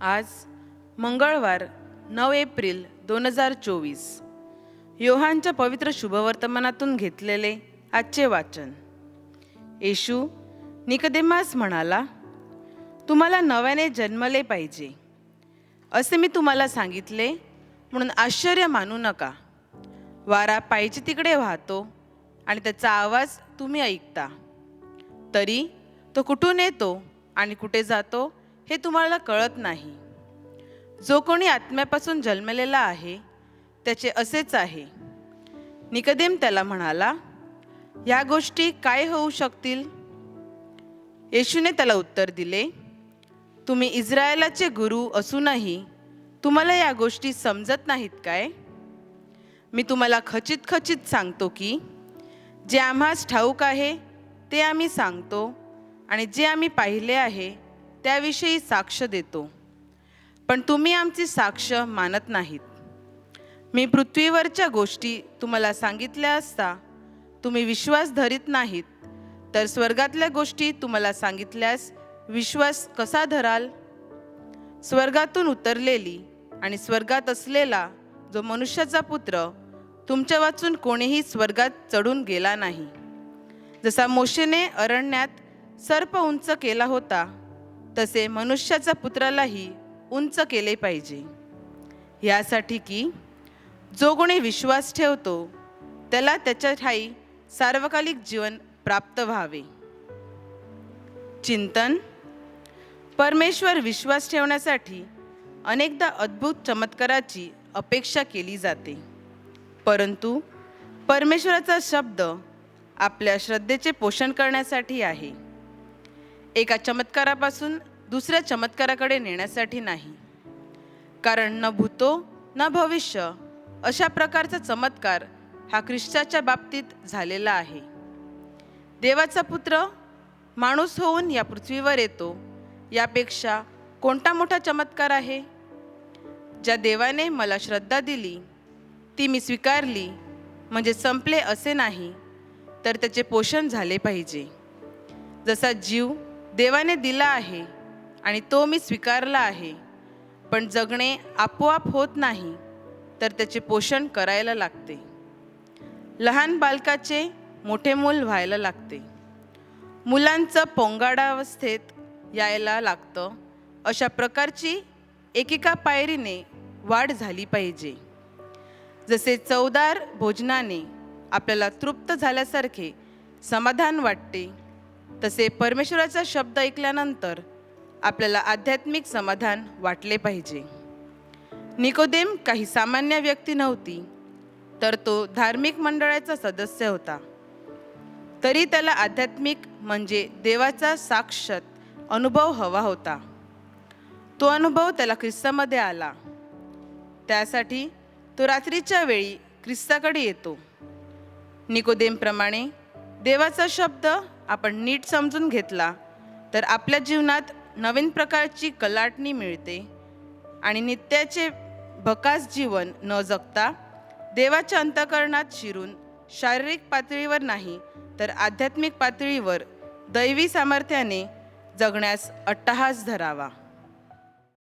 आज मंगळवार नऊ एप्रिल दोन हजार चोवीस. योहानच्या पवित्र शुभवर्तमानातून घेतलेले आजचे वाचन. येशू निकदेमास म्हणाला तुम्हाला नव्याने जन्मले पाहिजे. असे मी तुम्हाला सांगितले म्हणून आश्चर्य मानू नका. वारा पाहिजे तिकडे वाहतो आणि त्याचा आवाज तुम्ही ऐकता. तरी तो कुठून येतो आणि कुठे जातो? हे तुम्हाला कळत नाही. जो कोणी आत्म्यापासून जन्मलेला आहे त्याचे असेच आहे. निकदेम त्याला म्हणाला या गोष्टी काय होऊ शकतील? येशूने त्याला उत्तर दिले तुम्ही इस्रायलाचे गुरु असूनही तुम्हाला या गोष्टी समजत नाहीत काय? मी तुम्हाला खचित खचित सांगतो की जे आम्हास ठाऊक आहे ते आम्ही सांगतो आणि जे आम्ही पाहिले आहे त्याविषयी साक्ष देतो. पण तुम्ही आमची साक्ष मानत नाहीत. मी पृथ्वीवरच्या गोष्टी तुम्हाला सांगितल्या असता तुम्ही विश्वास धरीत नाहीत तर स्वर्गातल्या गोष्टी तुम्हाला सांगितल्यास विश्वास कसा धराल? स्वर्गातून उतरलेली आणि स्वर्गात असलेला जो मनुष्याचा पुत्र तुमच्या वाचून कोणीही स्वर्गात चढून गेला नाही. जसा मोशेने अरण्यात सर्प उंच केला होता तसे मनुष्याचा पुत्रालाही उंच केले पाहिजे. यासाठी की जो कोणी विश्वास ठेवतो त्याला त्याच्या ठाई सार्वकालिक जीवन प्राप्त व्हावे. चिंतन परमेश्वर विश्वास ठेवण्यासाठी अनेकदा अद्भुत चमत्काराची अपेक्षा केली जाते. परंतु परमेश्वराचा शब्द आपल्या श्रद्धेचे पोषण करण्यासाठी आहे. एका चमत्कारापासून दुसऱ्या चमत्काराकडे नेण्यासाठी नाही. कारण न भूतो न भविष्य अशा प्रकारचा चमत्कार हा ख्रिस्ताच्या बाबतीत झालेला आहे. देवाचा पुत्र माणूस होऊन या पृथ्वीवर येतो यापेक्षा कोणता मोठा चमत्कार आहे? ज्या देवाने मला श्रद्धा दिली ती मी स्वीकारली म्हणजे संपले असे नाही तर त्याचे पोषण झाले पाहिजे. जसा जीव देवाने दिला आहे आणि तो मी स्वीकारला आहे. पण जगणे आपोआप होत नाही तर त्याचे पोषण करायला लागते. लहान बालकाचे मोठे मूल व्हायला लागते. मुलांचं पोंगाडावस्थेत यायला लागतं. अशा प्रकारची एकेका पायरीने वाढ झाली पाहिजे. जसे चवदार भोजनाने आपल्याला तृप्त झाल्यासारखे समाधान वाटते तसे परमेश्वराचा शब्द ऐकल्यानंतर आपल्याला आध्यात्मिक समाधान वाटले पाहिजे. निकोदेम काही सामान्य व्यक्ती नव्हती तर तो धार्मिक मंडळाचा सदस्य होता. तरी त्याला आध्यात्मिक म्हणजे देवाचा साक्षात अनुभव हवा होता. तो अनुभव त्याला ख्रिस्तामध्ये आला. त्यासाठी तो रात्रीच्या वेळी ख्रिस्ताकडे येतो. निकोदेमप्रमाणे देवाचा शब्द आपण नीट समजून घेतला तर आपल्या जीवनात नवीन प्रकारची कलाटणी मिळते आणि नित्याचे भकास जीवन न जगता देवाच्या अंतकरणात शिरून शारीरिक पातळीवर नाही तर आध्यात्मिक पातळीवर दैवी सामर्थ्याने जगण्यास अट्टहास धरावा.